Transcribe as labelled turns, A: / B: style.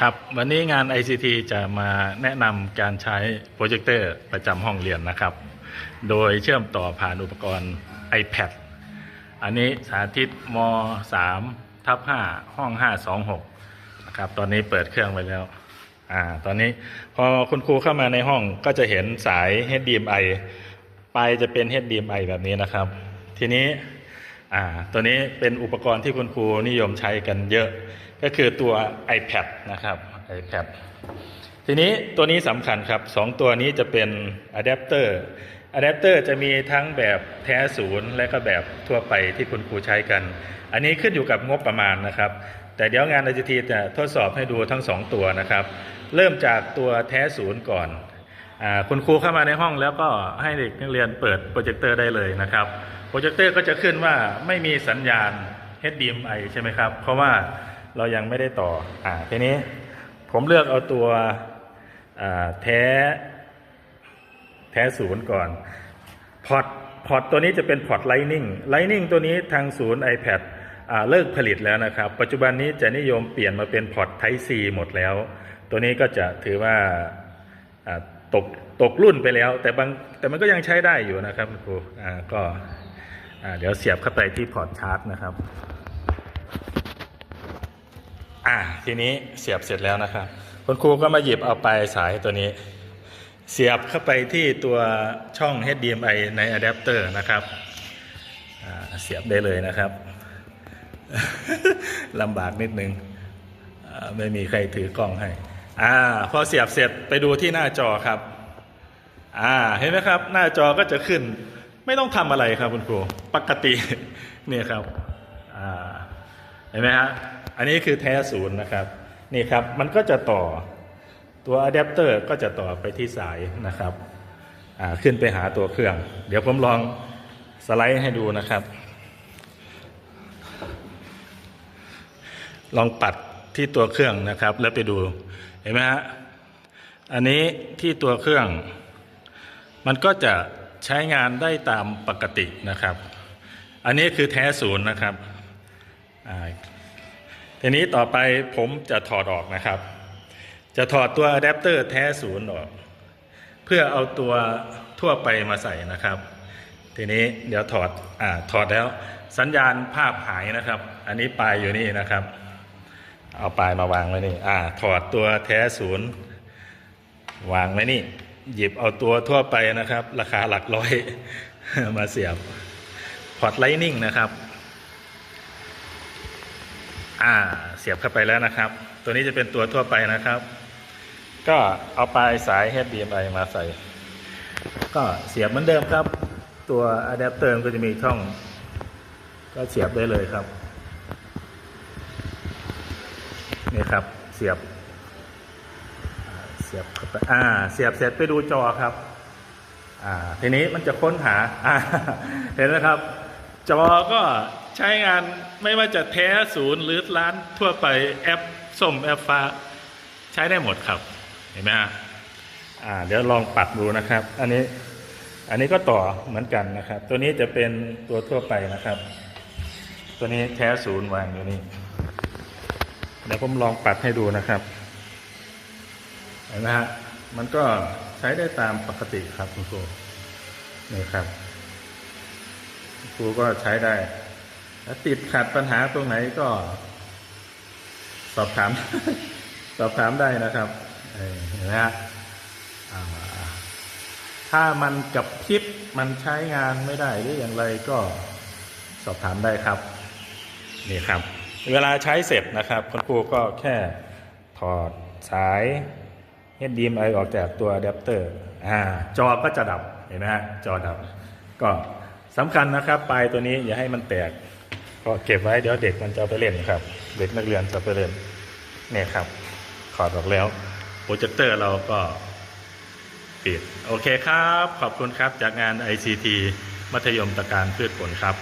A: ครับ วันนี้งาน ICT จะมาแนะนำการใช้โปรเจคเตอร์ประจำห้องเรียนนะครับ โดยเชื่อมต่อผ่านอุปกรณ์ iPad อันนี้สาธิตม 3 ทับ 5 ห้อง 526 นะครับ ตอนนี้เปิดเครื่องไว้แล้ว อ่า ตอนนี้พอคุณครูเข้ามาในห้องก็จะเห็นสาย HDMI ไปจะเป็น HDMI แบบนี้นะครับ ทีนี้ อ่าตัวนี้เป็นอุปกรณ์ที่คุณครูนิยมใช้กันเยอะ ก็คือตัว iPad นะครับ iPad ทีนี้ตัวนี้สำคัญครับสองตัวนี้จะเป็นอะแดปเตอร์อะแดปเตอร์จะมีทั้งแบบแท้ศูนย์และก็แบบทั่วไปที่คุณครูใช้กัน อันนี้ขึ้นอยู่กับงบประมาณนะครับ แต่เดี๋ยวงาน ICT จะทดสอบให้ดูทั้งสองตัวนะครับ เริ่มจากตัวแท้ศูนย์ก่อน คุณครูเข้ามาในห้องแล้วก็ให้เด็กนักเรียนเปิดโปรเจคเตอร์ได้เลยนะครับโปรเจคเตอร์ก็จะขึ้นว่าไม่มีสัญญาณ HDMI ใช่ไหมครับ เพราะว่าเรายังไม่ได้ต่ออ่าทีนี้ผมเลือกเอาตัวแท้แท้ศูนย์ก่อนพอร์ตพอร์ตตัวนี้จะเป็นพอร์ต Lightning Lightning ตัวนี้ทางศูนย์ iPad อ่าเลิกผลิตแล้วนะครับ ปัจจุบันนี้จะนิยมเปลี่ยนมาเป็นพอร์ต Type C หมดแล้ว ตัวนี้ก็จะถือว่าอ่า ตกตกรุ่นไปแล้ว แต่บางแต่มันก็ยังใช้ได้อยู่นะครับคุณครูอ่าก็อ่าเดี๋ยวเสียบเข้าไปที่พอร์ตชาร์จนะครับอ่าทีนี้เสียบเสร็จแล้วนะครับคุณครูก็มาหยิบเอาปลายสายตัวนี้ เสียบเข้าไปที่ตัวช่อง HDMI ในอะแดปเตอร์นะครับอ่าเสียบได้เลยนะครับลำบากนิดนึงไม่มีใครถือกล้องให้ อ่าพอเสียบเสร็จไปดูที่หน้าจอครับอ่าเห็นไหมครับ หน้าจอก็จะขึ้น ไม่ต้องทำอะไรครับคุณครูปกติเนี่ยครับอ่าเห็นไหมฮะอันนี้คือแท้ศูนย์นะครับนี่ครับมันก็จะต่อตัวอะแดปเตอร์ก็จะต่อไปที่สายนะครับอ่าขึ้นไปหาตัวเครื่อง เดี๋ยวผมลองสไลด์ให้ดูนะครับ ลองปัดที่ตัวเครื่องนะครับ แล้วไปดู เห็นไหมฮะอันนี้ที่ตัวเครื่อง มันก็จะใช้งานได้ตามปกตินะครับ อันนี้คือแท้ศูนย์นะครับทีนี้ต่อไปผมจะถอดออกนะครับ จะถอดตัวอะแดปเตอร์แท้ศูนย์ออก เพื่อเอาตัวทั่วไปมาใส่นะครับ ทีนี้เดี๋ยวถอดอ่าถอดแล้วสัญญาณภาพหายนะครับ อันนี้ปลายอยู่นี่นะครับ เอาปลายมาวางไว้นี่อ่าถอดตัวแท้ศูนย์วางไว้นี่ หยิบเอาตัวทั่วไปนะครับ ราคาหลักร้อยมาเสียบพอร์ตไลนิ่งนะครับ อ่าเสียบเข้าไปแล้วนะครับ ตัวนี้จะเป็นตัวทั่วไปนะครับ ก็เอาปลายสาย HDMI มาใส่ ก็เสียบเหมือนเดิมครับ ตัวอะแดปเตอร์ก็จะมีช่อง ก็เสียบได้เลยครับ นี่ครับ เสียบ เสียบเข้าไปอ่า เสียบเสร็จไปดูจอครับ อ่า ทีนี้มันจะค้นหาอ่าเห็นไหมครับ จอก็ใช้งานไม่ว่าจะแท้ศูนย์หรือร้านทั่วไปแอปส้มแอปฟ้า ใช้ได้หมดครับ เห็นไหมฮะอ่า เดี๋ยวลองปัดดูนะครับ อันนี้ อันนี้ก็ต่อเหมือนกันนะครับ ตัวนี้จะเป็นตัวทั่วไปนะครับ ตัวนี้แท้ศูนย์วางอยู่นี่ เดี๋ยวผมลองปัดให้ดูนะครับ เห็นไหมฮะ มันก็ใช้ได้ตามปกติครับคุณครูนี่ครับคุณครูก็ใช้ได้ถ้าติดขัดปัญหาตรงไหนก็ สอบถาม สอบถามได้นะครับเห็นไหมฮะถ้ามันกับพิบมันใช้งานไม่ได้หรืออย่างไรก็สอบถามได้ครับ นี่ครับ เวลาใช้เสร็จนะครับ คุณครูก็แค่ถอดสาย HDMI ออกจากตัวอะแดปเตอร์อ่าจอก็จะดับเห็นไหมฮะจอดับ ก็สำคัญนะครับ ปลายตัวนี้อย่าให้มันแตก ก็เก็บไว้เดี๋ยวเด็กมันจะไปเล่นครับ เด็กนักเรียนจะไปเล่นเนี่ยครับขอดออกแล้วโปรเจคเตอร์เราก็ปิด โอเคครับ ขอบคุณครับจากงาน ICT มัธยมตะการพืชผลครับ